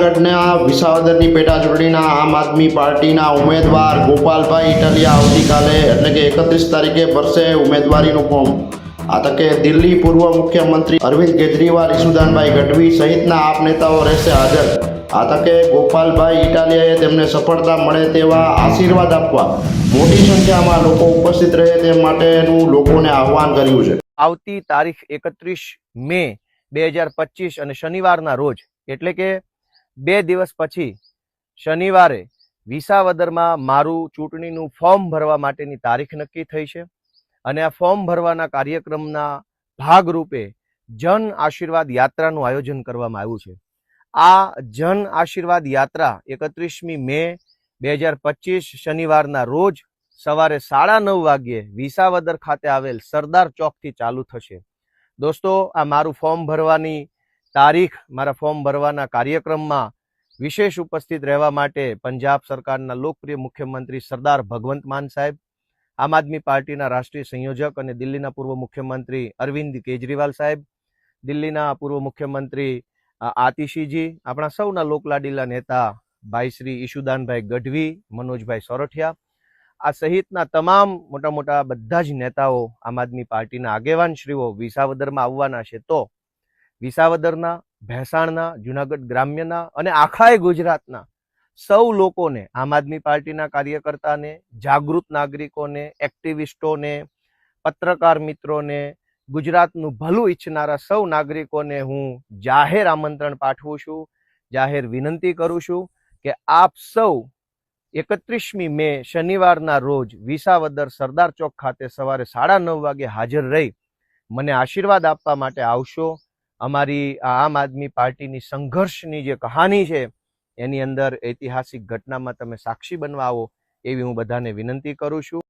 જૂનાગઢના વિસાવદરની પેટા ચૂંટણીના આમ આદમી પાર્ટીના ઉમેદવાર ગોપાલભાઈ ઇટાલિયા આવતીકાલે એટલે કે એકત્રીસ તારીખે ભરશે ઉમેદવારીનું ફોર્મ. આ તકે દિલ્હી પૂર્વ મુખ્યમંત્રી અરવિંદ કેજરીવાલ, ઈસુદાનભાઈ ગઢવી સહિતના આપ નેતાઓ રહેશે હાજર. આ તકે ગોપાલભાઈ ઇટાલિયાએ તેમને સફળતા મળે તેવા આશીર્વાદ આપવા મોટી સંખ્યામાં લોકો ઉપસ્થિત રહે તે માટેનું લોકોને આહવાન કર્યું છે. આવતી તારીખ એકત્રીસ મે બે હજાર પચીસ અને શનિવારના રોજ, એટલે કે બે દિવસ પછી, શનિવારે વિસાવદરમાં મારું ચૂંટણીનું ફોર્મ ભરવા માટેની તારીખ નક્કી થઈ છે અને આ ફોર્મ ભરવાના કાર્યક્રમના ભાગરૂપે જન આશીર્વાદ યાત્રાનું આયોજન કરવામાં આવ્યું છે. આ જન આશીર્વાદ યાત્રા એકત્રીસમી મે બે હજાર પચીસ શનિવારના રોજ સવારે સાડા નવ વાગ્યે વિસાવદર ખાતે આવેલ સરદાર ચોકથી ચાલુ થશે. દોસ્તો, આ મારું ફોર્મ ભરવાની તારીખ મારા ફોર્મ ભરવાના કાર્યક્રમમાં વિશેષ ઉપસ્થિત રહેવા માટે પંજાબ સરકારના લોકપ્રિય મુખ્યમંત્રી સરદાર ભગવંત માન સાહેબ, આમ આદમી પાર્ટીના રાષ્ટ્રીય સંયોજક અને દિલ્હીના પૂર્વ મુખ્યમંત્રી અરવિંદ કેજરીવાલ સાહેબ, દિલ્હીના પૂર્વ મુખ્યમંત્રી આતિશીજી, આપણા સૌના લોકલાડીલા નેતા ભાઈ શ્રી ઈશુદાનભાઈ ગઢવી, મનોજભાઈ સોરઠિયા, આ સહિતના તમામ મોટા મોટા બધા જ નેતાઓ આમ આદમી પાર્ટીના આગેવાન શ્રીઓ વિસાવદરમાં આવવાના છે. તો વિસાવદરના, ભેસાણના, જુનાગઢ ગ્રામ્યના અને આખાય ગુજરાતના સૌ લોકોને, આમ આદમી પાર્ટીના કાર્યકર્તાને, જાગૃત નાગરિકોને, એક્ટિવિસ્ટોને, પત્રકાર મિત્રોને, ગુજરાતનું ભલું ઈચ્છનારા સૌ નાગરિકોને હું જાહેર આમંત્રણ પાઠવું છું, જાહેર વિનંતી કરું છું કે આપ સૌ એકત્રીસમી મે શનિવારના રોજ વિસાવદર સરદાર ચોક ખાતે સવારે સાડા નવ વાગે હાજર રહી મને આશીર્વાદ આપવા માટે આવશો. અમારી આમ આદમી પાર્ટીની સંઘર્ષની જે કહાની છે, એની અંદર ઐતિહાસિક ઘટનામાં તમે સાક્ષી બનવા આવો, એવી હું બધાને વિનંતી કરું છું.